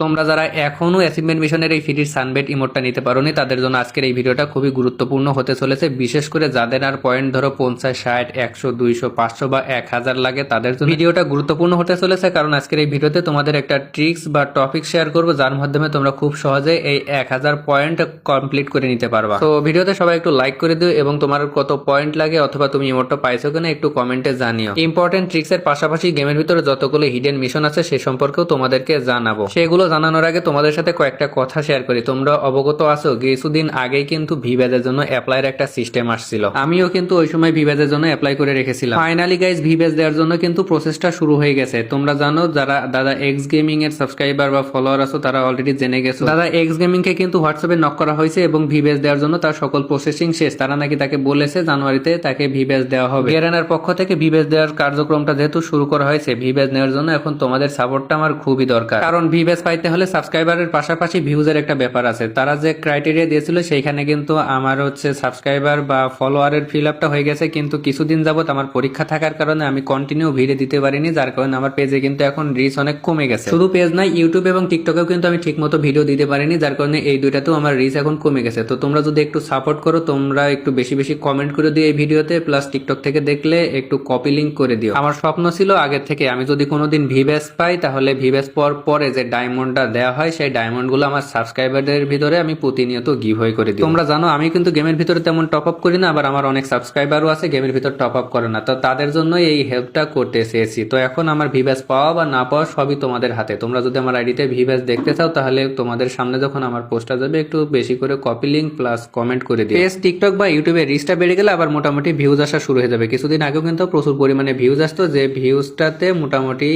তোমরা যারা এখনও অ্যাচিভমেন্ট মিশনের এই ফ্রির সানবেট ইমোটটা নিতে পারোনি, তাদের জন্য আজকের এই ভিডিওটা খুবই গুরুত্বপূর্ণ হতে চলেছে। বিশেষ করে যাদের আর পয়েন্ট ধরো পঞ্চাশ, ষাট, একশো, দুইশো, পাঁচশো বা এক হাজার লাগে, তাদের জন্য ভিডিওটা গুরুত্বপূর্ণ হতে চলেছে। কারণ আজকের এই ভিডিওতে তোমাদের একটা ট্রিক্স বা টপিক শেয়ার করব, যার মাধ্যমে তোমরা খুব সহজে এই এক হাজার পয়েন্ট কমপ্লিট করে নিতে পারবা। তো ভিডিওতে সবাই একটু লাইক করে দিও এবং তোমার কত পয়েন্ট লাগে অথবা তুমি ইমোটটা পাইছো কিনা একটু কমেন্টে জানিও। ইম্পর্টেন্ট ট্রিক্স এর পাশাপাশি গেমের ভিতরে যতগুলো হিডেন মিশন আছে, সে সম্পর্কেও তোমাদেরকে জানাব। সেগুলো জানানোর আগে তোমাদের সাথে কয়েকটা কথা শেয়ার করি। তোমরা অবগত আছো, কিছুদিন আগেই কিন্তু ভিভ্যাজের জন্য অ্যাপ্লাইয়ের একটা সিস্টেম আসছিল। আমিও কিন্তু ওই সময় ভিভ্যাজের জন্য অ্যাপ্লাই করে রেখেছিলাম। ফাইনালি গাইজ ভিভ্যাজ দেওয়ার জন্য কিন্তু প্রসেসটা শুরু হয়ে গেছে। তোমরা জানো, যারা, দাদা এক্স গেমিং এর সাবস্ক্রাইবার বা ফলোয়ার আছো, তারা অলরেডি জেনে গেছো। দাদা এক্স গেমিং কে কিন্তু হোয়াটসঅ্যাপে নক করা হয়েছে এবং ভিভ্যাজ দেওয়ার জন্য তার সকল প্রসেসিং শেষ। তারা নাকি তাকে বলেছে জানুয়ারিতে তাকে ভিভ্যাজ দেওয়া হবে। গেরানার পক্ষ থেকে ভিভ্যাজ দেওয়ার কার্যক্রমটা যেহেতু শুরু করা হয়েছে ভিভ্যাজ নেওয়ার জন্য এখন তোমাদের সাপোর্টটা আমার খুবই দরকার। কারণ ভিভ্যাজ পাইতে হলে সাবস্ক্রাইবারের পাশাপাশি ভিউজের একটা ব্যাপার আছে। তারা যে ক্রাইটেরিয়া দিয়েছিল, সেইখানে কিন্তু আমার হচ্ছে সাবস্ক্রাইবার বা ফলোয়ারের ফিল আপটা হয়ে গেছে। কিন্তু কিছুদিন যাবত আমার পরীক্ষা থাকার কারণে আমি কন্টিনিউ ভিডিও দিতে পারিনি, যার কারণে আমার পেজে কিন্তু এখন রিচ অনেক কমে গেছে। শুধু পেজ নাই ইউটিউব এবং টিকটকেও কিন্তু আমি ঠিকমতো ভিডিও দিতে পারিনি, যার কারণে এই দুইটাতেও আমার রিচ এখন কমে গেছে। তো তোমরা যদি একটু সাপোর্ট করো, তোমরা একটু বেশি বেশি কমেন্ট করে দিও এই ভিডিওতে প্লাস টিকটক থেকে দেখলে একটু কপি লিঙ্ক করে দিও। আমার স্বপ্ন ছিল আগের থেকে, আমি যদি কোনোদিন ভিভ্যাস পাই, তাহলে ভিভেস পর পরে যে ডায়মন্ডটা দেওয়া হয়, সেই ডায়মন্ডগুলো আমার সাবস্ক্রাইবারদের ভিতরে আমি প্রতিনিয়ত গিভ হয়ে করে দিই। তোমরা জানো, আমি কিন্তু গেমের ভিতরে তেমন টপ আপ করি না, আবার আমার অনেক সাবস্ক্রাইবারও আছে গেমের ভিতর টপ আপ করে না। তো তাদের জন্য এই হেল্পটা করতে চেয়েছি তো এখন আমার ভিভ্যাস পাওয়া বা না পাওয়া সবই তোমাদের হাতে। তোমরা যদি আমার আইডিতে ভিভ্যাস দেখতে চাও, তাহলে তোমাদের সামনে যখন আমার পোস্টটা যাবে, একটু বেশি করে কপি লিঙ্ক প্লাস কমেন্ট করে দিও। পেজ টিকটক বা ইউটিউবে রিচটা বেড়ে গেলে আবার মোটামুটি ভিউজ আসা শুরু হয়ে যাবে। কিছুদিন আগেও কিন্তু প্রচুর পরিমাণে ভিউজ আসতো, যে ভিউজটাতে মোটামুটি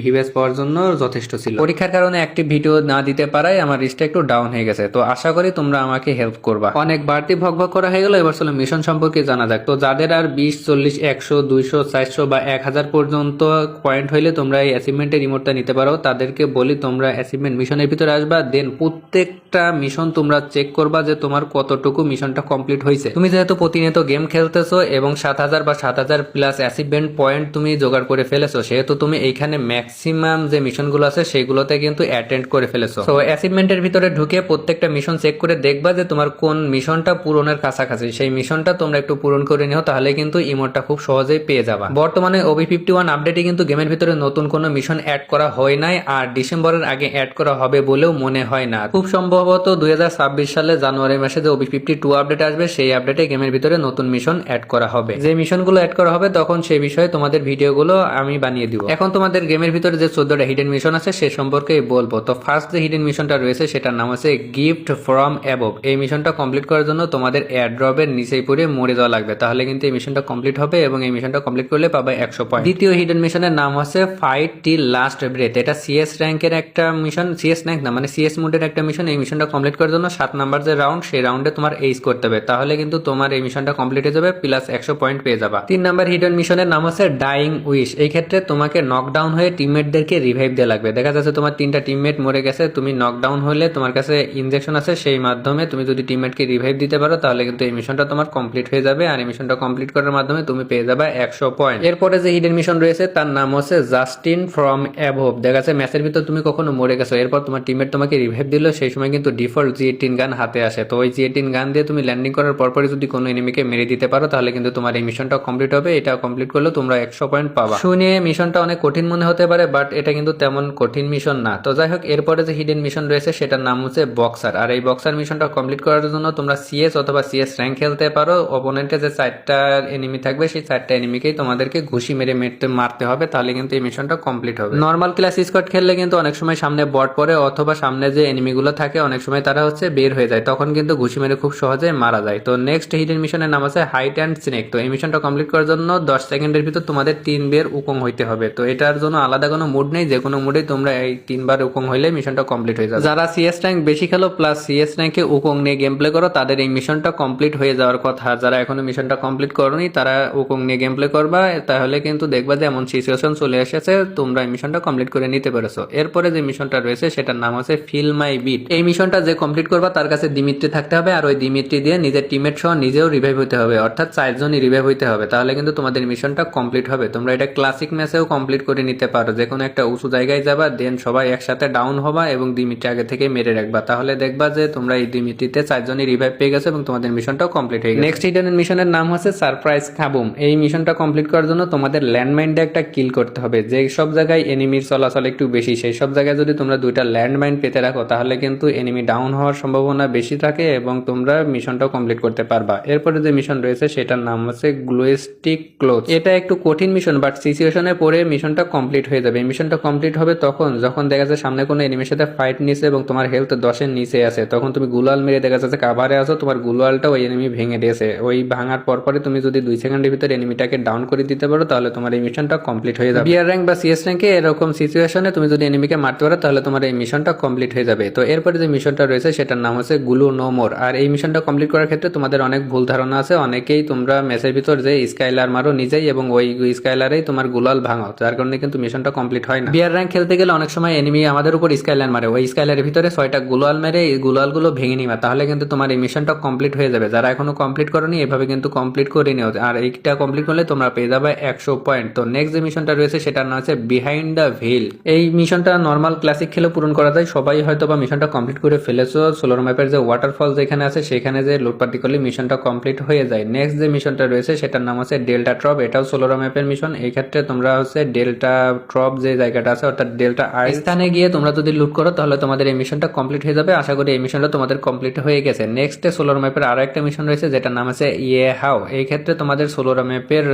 ভিভ্যাস পাওয়ার জন্য যথেষ্ট ছিল। পরীক্ষার কারণে একটি ভিডিও না দিতে পারায় আমার রিচটা একটু ডাউন হয়ে গেছে। তো আশা করি তোমরা আমাকে হেল্প করবা। অনেক বাড়তি ভগ ভগ করা হয়ে গেল, এবার চলো মিশন সম্পর্কে জানা যাক। তো যাদের আর বিশ, চল্লিশ, একশো, দুইশো, চারশো বা এক হাজার পর্যন্ত পয়েন্ট হইলে তোমরা এই অ্যাচিভমেন্টের রিমোটটা নিতে পারো। তাদেরকে বলি, তোমরা অ্যাচিভমেন্ট মিশনের ভিতরে আসবা দেন প্রত্যেকটা মিশন তোমরা চেক করবা যে তোমার কতটুকু মিশনটা কমপ্লিট হয়েছে তুমি যেহেতু প্রতিনিয়ত গেম খেলতেছো এবং সাত হাজার বা সাত হাজার প্লাস অ্যাচিভমেন্ট পয়েন্ট তুমি জোগাড় করে ফেলেছো, সেহেতু তুমি এইখানে ম্যাক্সিমাম যে মিশনগুলো আছে, সেগুলোতে কিন্তু অ্যাটেন্ড করে ফেলেছো। তো অ্যাচিভমেন্টের ভিতরে ঢুকে প্রত্যেকটা মিশন চেক করে দেখবা যে তোমার কোন মিশনটা পূরণের কাছাকাছি। সেই মিশনটা তোমরা একটু পূরণ করে নিও, তাহলে কিন্তু ইমোটটা খুব সহজেই পেয়ে যাবা। বর্তমানে ওবি ফিফটি ওয়ান আপডেটে কিন্তু গেমের ভিতরে নতুন কোনো মিশন অ্যাড করা হয় নাই, আর ডিসেম্বরের আগে অ্যাড করা হবে বলেও মনে হয় না। খুব সম্ভবত দুই হাজার ছাব্বিশ সালে জানুয়ারি মাসে যে ওবি ফিফটি টু আপডেট আসবে, সেই আপডেটে গেমের ভিতরে নতুন মিশন অ্যাড করা হবে। যে মিশনগুলো অ্যাড করা হবে, তখন সেই বিষয়ে তোমাদের ভিডিওগুলো আমি বানিয়ে দিব। এখন তোমাদের গেমের ভিতরে যে চোদ্দটা হিডেন মিশন আছে, সে সম্পর্কে বলব। তো ফার্স্ট যে হিডেন মিশনটা রয়েছে, সেটার নাম হচ্ছে গিফট ফ্রম অ্যাবভ এই মিশনটা কমপ্লিট করার জন্য তোমাদের এয়ারড্রপের নিচেই পড়ে মরে যাওয়া লাগবে। তাহলে কিন্তু এই মিশনটা কমপ্লিট হবে এবং এই মিশনটা কমপ্লিট করলে পাবে একশো পয়েন্ট দ্বিতীয় হিডেন মিশনের নাম হচ্ছে ফাইট টি লাস্ট ব্রেথ এটা সিএস র্যাঙ্কের একটা মিশন সিএস র্যাঙ্ক না মানে সিএস মোডের একটা মিশন এই মিশনটা কমপ্লিট করার জন্য সাত নাম্বার যে রাউন্ড সেই রাউন্ডে তোমার এইস করতে হবে। তাহলে কিন্তু তোমার এই মিশনটা কমপ্লিট হয়ে যাবে প্লাস একশো পয়েন্ট পেয়ে যাবা। তিন নাম্বার হিডেন মিশনের নাম হচ্ছে ডাইং উইশ এই ক্ষেত্রে তোমাকে নকডাউন হয়ে টিমমেটদেরকে রিভাইভ দেওয়া লাগবে। দেখা যাচ্ছে তোমার তিনটা টিমমেট মরে গেছে, তুমি নকডাউন হলে তোমার কাছে ইনজেকশন আছে, সেই মাধ্যমে তুমি যদি টিমমেটকে রিভাইভ দিতে পারো, তাহলে কিন্তু এই মিশনটা তোমার কমপ্লিট হয়ে যাবে। আর এই মিশনটা কমপ্লিট করার মাধ্যমে তুমি পেয়ে যাবে একশো পয়েন্ট এরপরে যে হিডেন মিশন রয়েছে, তার নাম হচ্ছে জাস্টিন ফ্রম অ্যাভোভ দেখা যাচ্ছে ম্যাচের ভিতর তুমি কখনো মরে গেছো, এরপর তোমার টিমমেট তোমাকে রিভাইভ দিল, সেই সময় কিন্তু ডিফল্ট জি এইটিন গান হাতে আসে। তো ওই জি এইটিন গান দিয়ে তুমি ল্যান্ডিং করার পরপরই যদি কোনো এনিমিকে মেরে দিতে পারো, তাহলে কিন্তু তোমার এই মিশনটা কমপ্লিট হবে এটা কমপ্লিট করলে তোমরা একশো পয়েন্ট পাবা। শুনে মিশনটা অনেক কঠিন মনে হতে পারে বাট এটা কিন্তু তেমন কঠিন মিশন না। তো যাই হোক, এরপরে যে হিডেন মিশন রয়েছে, সেটার নাম হচ্ছে বক্সার আর এই বক্সার মিশনটা কমপ্লিট করার জন্য তোমরা সিএস অথবা সিএস র্যাঙ্ক খেলতে পারো। অপোনেন্টে যে চারটা এনিমি থাকবে, সেই চারটা এনিমিকেই তোমাদেরকে ঘুষি মেরে মেরতে, মারতে হবে। তাহলে কিন্তু এই মিশনটা কমপ্লিট হবে। নর্মাল ক্লাস স্কোয়াড খেললে কিন্তু অনেক সময় সামনে বট পড়ে, অথবা সামনে যে এনিমিগুলো থাকে, অনেক সময় তারা হচ্ছে বের হয়ে যায়। তখন কিন্তু ঘুষি মেরে খুব সহজে মারা যায়। তো নেক্সট হিডেন মিশনের নাম আছে হাইট অ্যান্ড স্নেক তো এই মিশনটা কমপ্লিট করার জন্য দশ সেকেন্ডের ভিতর তোমাদের তিন বের উকং হইতে হবে। তো এটার জন্য আলাদা কোনো মুড নেই। যে কোনো মুডে তোমরা এই তিনবার উকং হইলে মিশনটা কমপ্লিট হয়ে যাবে। যারা সিএস র্যাঙ্ক বেশি খেলো প্লাস সিএস র্যাঙ্কে উকং নিয়ে গেম প্লে করো, তাদের এই মিশনটা কমপ্লিট হয়ে যাওয়ার কথা। যারা এখনও মিশনটা কমপ্লিট করোনি, তারা উকং নিয়ে গেম প্লে করবা, তাহলে কিন্তু দেখবা যে এমন সিচুয়েশন চলে এসেছে, তোমরা এই মিশনটা কমপ্লিট করে নিতে পেরেছ। এরপরে যে মিশনটা রয়েছে, সেটার নাম হচ্ছে ফিল মাই বিট এই মিশনটা যে কমপ্লিট করবা, তার কাছে দিমিত্রি থাকতে হবে, আর ওই দিমিত্রি দিয়ে নিজের টিমের সহ নিজেও রিভাইভ হতে হবে, অর্থাৎ চারজনই রিভাইভ হইতে হবে। তাহলে কিন্তু তোমাদের মিশনটা কমপ্লিট হবে। তোমরা এটা ক্লাসিক ম্যাচেও কমপ্লিট করে নিতে পারো। যে কোনো একটা উঁচু জায়গায় যাবা দেন সবাই একসাথে ডাউন হবা এবং দুই মিনিট আগে থেকে মেরে রাখবা। তাহলে দেখবা যে তোমরা এই মিনিটে চারজনই রিভাইভ পেয়ে গেছো এবং তোমাদের মিশনটাও কমপ্লিট হয়ে গেছে। নেক্সট হিডেন মিশনের নাম হচ্ছে সারপ্রাইজ খাবুম এই মিশনটা কমপ্লিট করার জন্য তোমাদের ল্যান্ডমাইনটা একটা কিল করতে হবে। যে সব জায়গায় এনিমির চলাচল একটু বেশি, সেই সব জায়গায় যদি তোমরা দুইটা ল্যান্ডমাইন পেতে রাখো, তাহলে কিন্তু এনিমি ডাউন হওয়ার সম্ভাবনা বেশি থাকে এবং তোমরা মিশনটাও কমপ্লিট করতে পারবা। এরপরে যে মিশন রয়েছে, সেটার নাম হচ্ছে গ্লোয়েস্টিক ক্লোথ এটা একটু কঠিন মিশন বাট সিচুয়েশনে পরে মিশনটা কমপ্লিট হয়ে যাবে। মিশনটা কমপ্লিট হবে তখন, যখন দেখা যাচ্ছে সামনে কোনো এনিমির সাথে ফাইট নিছে এবং তোমার হেলথ দশের নিচে আছে তখন তুমি গুলাল মেরে দেখা যাচ্ছে কাভারে আছো তোমার গুলালটা ওই এনিমি ভেঙে দিয়েছে। ওই ভাঙার পর পরে তুমি যদি দুই সেকেন্ডের ভিতরে এনিমিটাকে ডাউন করে দিতে পারো তাহলে তোমার এই মিশনটা কমপ্লিট হয়ে যাবে। বিয়ার র্যাঙ্ক বা সিএস র্যাঙ্কে এরকম সিচুয়েশনে তুমি যদি এনিমিকে মারতে পারো তাহলে তোমার এই মিশনটা কমপ্লিট হয়ে যাবে। তো এরপরে যে মিশনটা রয়েছে সেটার নাম হচ্ছে গুলু নো মোর। আর এই মিশনটা কমপ্লিট করার ক্ষেত্রে তোমাদের অনেক ভুল ধারণা আছে। অনেকেই তোমরা ম্যাচের ভিতর যে স্কাইলার মারো নিজেই এবং ওই স্কাইলারেই তোমার গুলাল ভাঙো যার কারণে কিন্তু মিশনটা কমপ্লিট হয় না। বিয়ার র্যাঙ্ক খেলতে গেলে অনেক সময় এনিমি আমাদের উপর স্কাইলার মারে। ওই স্কাইলারের ভিতরে ছয়টা গুলাল মেরে এই গুলালগুলো ভেঙে নিবা। তাহলে কিন্তু তোমার এই মিশনটা কমপ্লিট হয়ে যাবে। যারা এখনও কমপ্লিট করনি, এভাবে কিন্তু কমপ্লিট করে নিও। আর এইটা কমপ্লিট করলে তোমরা পেয়ে যাবে একশো পয়েন্ট তো নেক্সট যে মিশনটা রয়েছে, সেটার নাম হচ্ছে বিহাইন্ড দ্য ভিল এই মিশনটা নর্মাল ক্লাসিক খেলে পূরণ করা যায়। সবাই হয়তো বা মিশনটা কমপ্লিট করে ফেলেছো। সোলার ম্যাপের যে ওয়াটারফল যেখানে আছে, সেখানে যে লুটপাটি করলে মিশনটা কমপ্লিট হয়ে যায়। নেক্সট যে মিশনটা রয়েছে, সেটার নাম হচ্ছে ডেল্টা ট্রপ এটাও সোলার ম্যাপের মিশন এই ক্ষেত্রে তোমরা হচ্ছে ডেল্টা ট্রপ যে জায়গাটা আছে, অর্থাৎ ডেল্টা আই স্থানে গিয়ে তোমরা যদি লুট করো, তাহলে তোমাদের এই মিশনটা কমপ্লিট হয়ে যাবে। আশা করি এই মিশনটা তোমাদের কমপ্লিট হয়ে গেছে। নেক্সট সোলার ম্যাপের আরও একটা মিশন রয়েছে, যেটার নাম আছে ইয়ে হাও এই ক্ষেত্রে তোমাদের সোলার ম্যাপের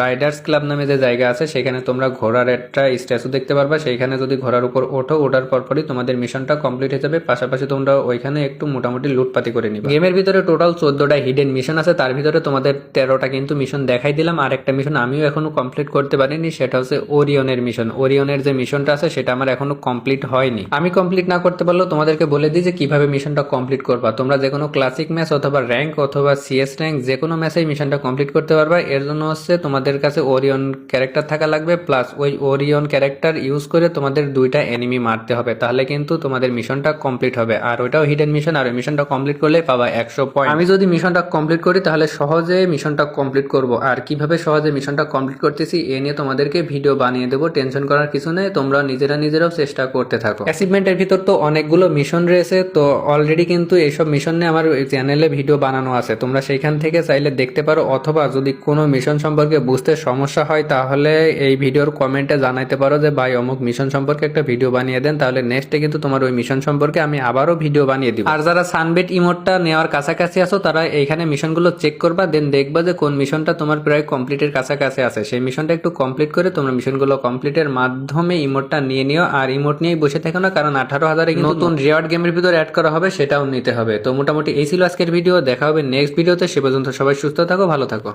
রাইডার্স ক্লাব নামে যে জায়গা আছে, সেখানে তোমরা ঘোড়ার একটা স্ট্যাচু দেখতে পারবা। সেইখানে যদি ঘোড়ার উপর ওঠো, ওঠার পরপরই তোমাদের মিশনটা কমপ্লিট হয়ে যাবে। পাশাপাশি তোমরা ওইখানে একটু মোটামুটি লুটপাতি করে নিবে। গেমের ভিতরে টোটাল চোদ্দটা হিডেন মিশন আছে। তার ভিতরে তোমাদের তেরোটা কিন্তু মিশন দেখাই দিলাম। আর একটা মিশন আমিও এখনও কমপ্লিট করতে পারিনি, সেটা হচ্ছে ওরিয়নের মিশন ওরিয়নের যে মিশনটা আছে, সেটা আমার এখনও কমপ্লিট হয়নি। আমি কমপ্লিট না করতে পারলেও তোমাদেরকে বলে দিই যে কীভাবে মিশনটা কমপ্লিট করবা। তোমরা যে কোনো ক্লাসিক ম্যাচ অথবা র্যাঙ্ক অথবা সিএস র্যাঙ্ক যে কোনো ম্যাচেই মিশনটা কমপ্লিট করতে পারবা। এর জন্য হচ্ছে তোমাদের কাছে ওরিয়ন ক্যারেক্টার থাকা লাগবে প্লাস ওই ওরিয়ন ক্যারেক্টার ইউজ করে তোমাদের দুইটা এনিমি মারতে হবে। তাহলে কিন্তু তোমাদের মিশনটা কমপ্লিট হবে। আর ওইটাও হিডেন মিশন আর ওই মিশনটা কমপ্লিট করলে পাবা একশো পয়েন্ট আমি যদি মিশনটা কমপ্লিট করি, তাহলে সহজে মিশনটা কমপ্লিট করব। আর কীভাবে সহজে মিশনটা কমপ্লিট করতেছি, এ নিয়ে তোমাদেরকে ভিডিও বানিয়ে দেবো। টেনশন করার কিছু নেই, তোমরা নিজেরা নিজেরাও চেষ্টা করতে থাকো। অ্যাচিভমেন্টের ভিতর তো অনেকগুলো মিশন রয়েছে, তো অলরেডি কিন্তু এইসব মিশন নিয়ে আমার চ্যানেলে ভিডিও বানানো আছে। তোমরা সেইখান থেকে চাইলে দেখতে পারো, অথবা যদি কোনো মিশন সম্পর্কে বুঝতে সমস্যা হয়, তাহলে এই ভিডিওর কমেন্টে জানাইতে পারো যে, ভাই, অমুক মিশন সম্পর্কে একটা ভিডিও বানিয়ে দেন, তাহলে নেক্সটে কিন্তু তোমার ওই মিশন সম্পর্কে আমি আবারও ভিডিও বানিয়ে দিব। আর যারা সানবেট ইমোটটা নেওয়ার কাছাকাছি আছো, তারা এইখানে মিশনগুলো চেক করবা দেন দেখবা যে কোন মিশনটা তোমার প্রায় কমপ্লিটের কাছাকাছি আছে। সেই মিশনটা একটু কমপ্লিট করে তোমরা মিশনগুলো কমপ্লিটের মাধ্যমে ইমোটটা নিয়ে নিও, আর ইমোট নিয়েই বসে থাকে না কারণ আঠারো হাজারে নতুন রিওয়ার্ড গেমের ভিতরে অ্যাড করা হবে সেটাও নিতে হবে। তো মোটামুটি এই ছিল আজকের ভিডিও দেখা হবে নেক্সট ভিডিওতে সে পর্যন্ত সবাই সুস্থ থাকো ভালো থাকো।